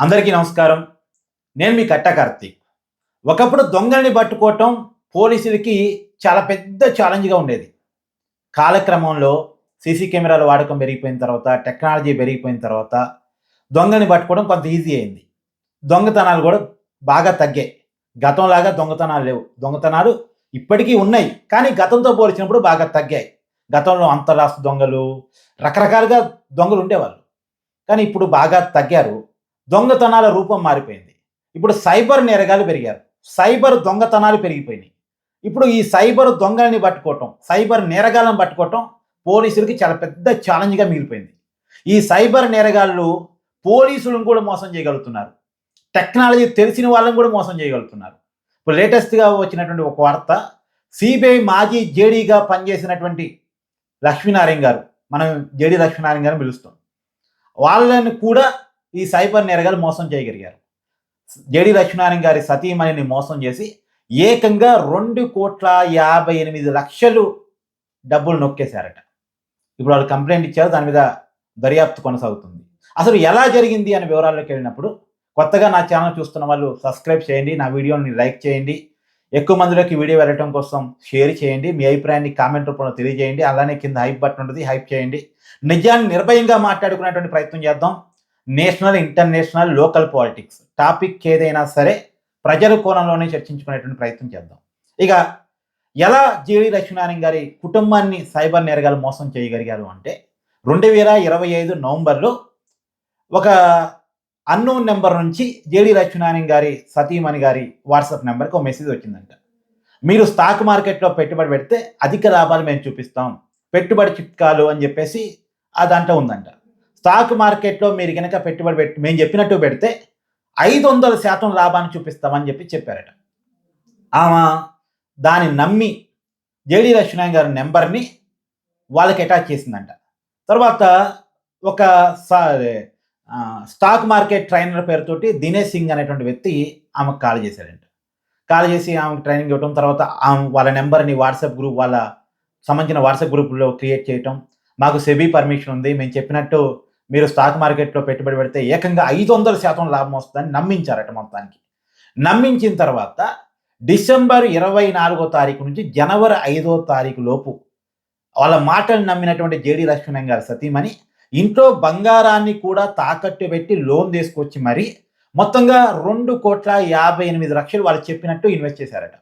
అందరికీ నమస్కారం. నేను మీ కట్ట కార్తీక్. ఒకప్పుడు దొంగల్ని పట్టుకోవటం పోలీసులకి చాలా పెద్ద ఛాలెంజ్గా ఉండేది. కాలక్రమంలో సీసీ కెమెరాల వాడకం పెరిగిపోయిన తర్వాత టెక్నాలజీ పెరిగిపోయిన తర్వాత దొంగని పట్టుకోవడం కొంత ఈజీ అయింది. దొంగతనాలు కూడా బాగా తగ్గాయి. గతంలాగా దొంగతనాలు లేవు. దొంగతనాలు ఇప్పటికీ ఉన్నాయి. కానీ గతంతో పోల్చినప్పుడు బాగా తగ్గాయి. గతంలో అంతరాష్ట్ర దొంగలు రకరకాలుగా దొంగలు ఉండేవాళ్ళు. కానీ ఇప్పుడు బాగా తగ్గారు. దొంగతనాల రూపం మారిపోయింది. ఇప్పుడు సైబర్ నేరగాలు పెరిగారు. సైబర్ దొంగతనాలు పెరిగిపోయినాయి. ఇప్పుడు ఈ సైబర్ దొంగల్ని పట్టుకోవటం సైబర్ నేరగాలను పట్టుకోవటం పోలీసులకి చాలా పెద్ద ఛాలెంజ్గా మిగిలిపోయింది. ఈ సైబర్ నేరగాళ్ళు పోలీసులను కూడా మోసం చేయగలుగుతున్నారు. టెక్నాలజీ తెలిసిన వాళ్ళని కూడా మోసం చేయగలుగుతున్నారు. ఇప్పుడు లేటెస్ట్గా వచ్చినటువంటి ఒక వార్త సిబిఐ మాజీ జేడీగా పనిచేసినటువంటి లక్ష్మీనారాయణ గారు మనం జేడీ లక్ష్మీనారాయణ గారిని పిలుస్తాం. వాళ్ళని కూడా ఈ సైబర్ నేరగాలు మోసం చేయగలిగారు. జడి లక్ష్మీనారాయణ గారి సతీమణిని మోసం చేసి ఏకంగా రెండు కోట్ల యాభై ఎనిమిది లక్షలు డబ్బులు నొక్కేశారట. ఇప్పుడు వాళ్ళు కంప్లైంట్ ఇచ్చారు దాని మీద దర్యాప్తు కొనసాగుతుంది. అసలు ఎలా జరిగింది అనే వివరాల్లోకి వెళ్ళినప్పుడు కొత్తగా నా ఛానల్ చూస్తున్న వాళ్ళు సబ్స్క్రైబ్ చేయండి నా వీడియోని లైక్ చేయండి ఎక్కువ మందిలోకి వీడియో వెళ్ళటం కోసం షేర్ చేయండి మీ అభిప్రాయాన్ని కామెంట్ రూపంలో తెలియజేయండి అలానే కింద హైప్ బటన్ ఉంటుంది హైప్ చేయండి. నిజాన్ని నిర్భయంగా మాట్లాడుకునేటువంటి ప్రయత్నం చేద్దాం. National international local politics. Topic ఏదైనా సరే ప్రజల కోణంలోనే చర్చించుకునేటువంటి ప్రయత్నం చేద్దాం. ఇక ఎలా జీవి లక్ష్మీనారాయణ గారి కుటుంబాన్ని సైబర్ నేరగాలు మోసం చేయగలిగారు అంటే రెండు వేల ఇరవై ఐదు నవంబర్లో ఒక అన్నోన్ నెంబర్ నుంచి జేడి లక్ష్మీనారాయణ గారి సతీమణి గారి వాట్సాప్ నెంబర్కి ఒక మెసేజ్ వచ్చిందంట. మీరు స్టాక్ మార్కెట్లో పెట్టుబడి పెడితే అధిక లాభాలు మేము చూపిస్తాం. పెట్టుబడి చిట్కాలు అని చెప్పేసి ఆ దాంట్లో ఉందంట. స్టాక్ మార్కెట్లో మీరు కనుక పెట్టుబడి పెట్టి మేము చెప్పినట్టు పెడితే ఐదు వందల శాతం లాభాన్ని చూపిస్తామని చెప్పి చెప్పారట. ఆమె దాన్ని నమ్మి జేడి లక్ష్మీనారాయణ గారి నెంబర్ని వాళ్ళకి అటాచ్ చేసిందంట. తర్వాత ఒక సా- స్టాక్ మార్కెట్ ట్రైనర్ పేరుతోటి దినేష్ సింగ్ అనేటువంటి వ్యక్తి ఆమెకు కాల్ చేశాడంట. కాల్ చేసి ఆమెకు ట్రైనింగ్ ఇవ్వడం తర్వాత ఆమె వాళ్ళ నెంబర్ని వాట్సాప్ గ్రూప్ వాళ్ళ సంబంధించిన వాట్సాప్ గ్రూప్లో క్రియేట్ చేయటం మాకు సెబీ పర్మిషన్ ఉంది మేము చెప్పినట్టు మీరు స్టాక్ మార్కెట్లో పెట్టుబడి పెడితే ఏకంగా ఐదు వందల శాతం లాభం వస్తుందని నమ్మించారట మొత్తానికి. నమ్మించిన తర్వాత డిసెంబర్ ఇరవై నాలుగో తారీఖు నుంచి జనవరి ఐదో తారీఖు లోపు వాళ్ళ మాటలు నమ్మినటువంటి జేడి లక్ష్మణ్ గారు సతీమణి ఇంట్లో బంగారాన్ని కూడా తాకట్టు పెట్టి లోన్ తీసుకొచ్చి మరి మొత్తంగా రెండు కోట్ల యాభై ఎనిమిది లక్షలు వాళ్ళు చెప్పినట్టు ఇన్వెస్ట్ చేశారట.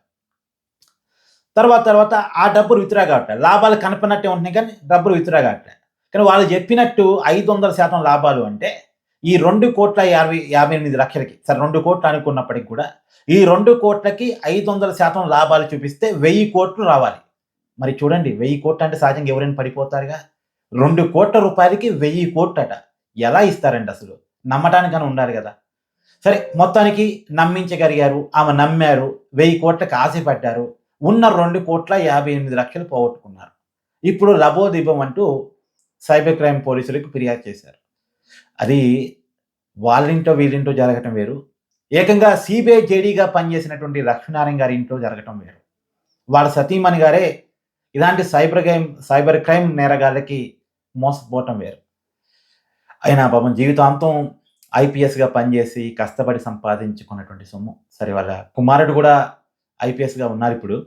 తర్వాత తర్వాత ఆ డబ్బులు విత్డ్రా లాభాలు కనపడినట్టే ఉంటున్నాయి కానీ డబ్బులు విత్డ్రా కావట్లేదు కానీ వాళ్ళు చెప్పినట్టు ఐదు వందల శాతం లాభాలు అంటే ఈ రెండు కోట్ల యాభై యాభై ఎనిమిది లక్షలకి సరే రెండు కోట్లు అనుకున్నప్పటికి కూడా ఈ రెండు కోట్లకి ఐదు వందల శాతం లాభాలు చూపిస్తే వెయ్యి కోట్లు రావాలి. మరి చూడండి వెయ్యి కోట్లు అంటే సహజంగా ఎవరైనా పడిపోతారుగా? రెండు కోట్ల రూపాయలకి వెయ్యి కోట్లట. ఎలా ఇస్తారండి అసలు? నమ్మటానికని ఉండాలి కదా. సరే మొత్తానికి నమ్మించగలిగారు ఆమె నమ్మారు వెయ్యి కోట్లకు ఆశపడ్డారు ఉన్న రెండు కోట్ల యాభై ఎనిమిది లక్షలు పోగొట్టుకున్నారు. ఇప్పుడు లబోదీపం అంటూ సైబర్ క్రైమ్ పోలీసులకు ఫిర్యాదు చేశారు. అది వాళ్ళింటో వీళ్ళింటో జరగటం వేరు. ఏకంగా సిబిఐ జేడీగా పనిచేసినటువంటి లక్ష్మీనారాయణ గారి ఇంట్లో జరగటం వేరు. వాళ్ళ సతీమణి గారే ఇలాంటి సైబర్ క్రైమ్ సైబర్ క్రైమ్ నేరగాళ్ళకి మోసపోవటం వేరు. అయినా పాపం జీవితాంతం ఐపీఎస్గా పనిచేసి కష్టపడి సంపాదించుకున్నటువంటి సొమ్ము. సరే వాళ్ళ కుమారుడు కూడా ఐపీఎస్గా ఉన్నారు ఇప్పుడు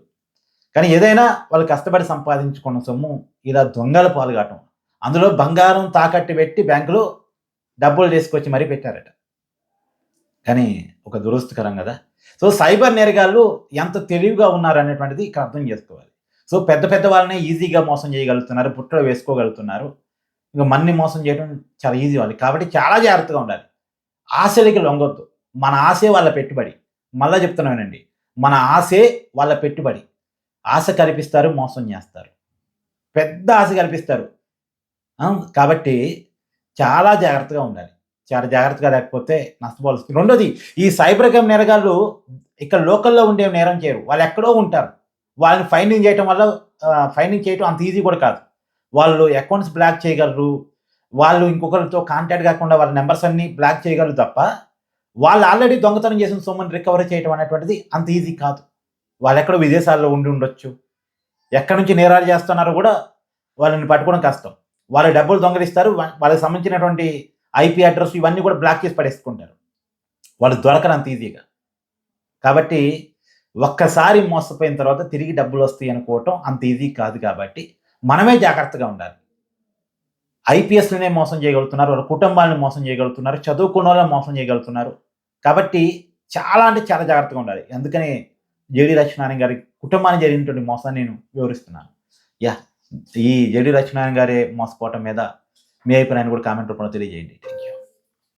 కానీ ఏదైనా వాళ్ళు కష్టపడి సంపాదించుకున్న సొమ్ము ఇలా దొంగల పాల్గొనటం అందులో బంగారం తాకట్టు పెట్టి బ్యాంకులో డబ్బులు తీసుకొచ్చి మరీ పెట్టారట. కానీ ఒక దురస్తుకరం కదా. సో సైబర్ నేరగాళ్ళు ఎంత తెలివిగా ఉన్నారు అనేటువంటిది ఇక్కడ అర్థం చేసుకోవాలి. సో పెద్ద పెద్ద వాళ్ళనే ఈజీగా మోసం చేయగలుగుతున్నారు పుట్టలో వేసుకోగలుగుతున్నారు. ఇంకా మన్ని మోసం చేయడం చాలా ఈజీ వాళ్ళు కాబట్టి చాలా జాగ్రత్తగా ఉండాలి. ఆశలకి లొంగొద్దు. మన ఆశే వాళ్ళ పెట్టుబడి. మళ్ళా చెప్తున్నానండి. మన ఆశే వాళ్ళ పెట్టుబడి. ఆశ కల్పిస్తారు మోసం చేస్తారు. పెద్ద ఆశ కల్పిస్తారు. కాబట్టి చాలా జాగ్రత్తగా ఉండాలి. చాలా జాగ్రత్తగా లేకపోతే నష్టపోవాల్సి రెండోది ఈ సైబర్ క్రైమ్ నేరగాళ్ళు ఇక్కడ లోకల్లో ఉండే నేరం చేయరు. వాళ్ళు ఎక్కడో ఉంటారు. వాళ్ళని ఫైండింగ్ చేయటం వల్ల ఫైండింగ్ చేయటం అంత ఈజీ కూడా కాదు. వాళ్ళు అకౌంట్స్ బ్లాక్ చేయగలరు. వాళ్ళు ఇంకొకరితో కాంటాక్ట్ కాకుండా వాళ్ళ నెంబర్స్ అన్ని బ్లాక్ చేయగలరు తప్ప వాళ్ళు ఆల్రెడీ దొంగతనం చేసిన సొమ్ముని రికవరీ చేయడం అనేటువంటిది అంత ఈజీ కాదు. వాళ్ళు ఎక్కడో విదేశాల్లో ఉండి ఉండొచ్చు. ఎక్కడి నుంచి నేరాలు చేస్తున్నారో కూడా వాళ్ళని పట్టుకోవడం కష్టం. వాళ్ళ డబ్బులు దొంగలిస్తారు వాళ్ళకి సంబంధించినటువంటి ఐపీ అడ్రస్ ఇవన్నీ కూడా బ్లాక్ చేసి పడేసుకుంటారు. వాళ్ళు దొరకనంత ఈజీగా కాబట్టి ఒక్కసారి మోసపోయిన తర్వాత తిరిగి డబ్బులు వస్తాయి అనుకోవటం అంత ఈజీ కాదు కాబట్టి మనమే జాగ్రత్తగా ఉండాలి. ఐపీఎస్లనే మోసం చేయగలుగుతున్నారు వాళ్ళ కుటుంబాలను మోసం చేయగలుగుతున్నారు చదువుకున్న వాళ్ళని మోసం చేయగలుగుతున్నారు. కాబట్టి చాలా అంటే చాలా జాగ్రత్తగా ఉండాలి. అందుకని జేడి లక్ష్మీనారాయణ గారి కుటుంబానికి జరిగినటువంటి మోసాన్ని నేను వివరిస్తున్నాను. యా. ఈ జడి లక్ష్మీనారాయణ గారి మోసపోవటం మీద మీ అభిప్రాయాన్ని కూడా కామెంట్ రూపంలో తెలియజేయండి. Thank you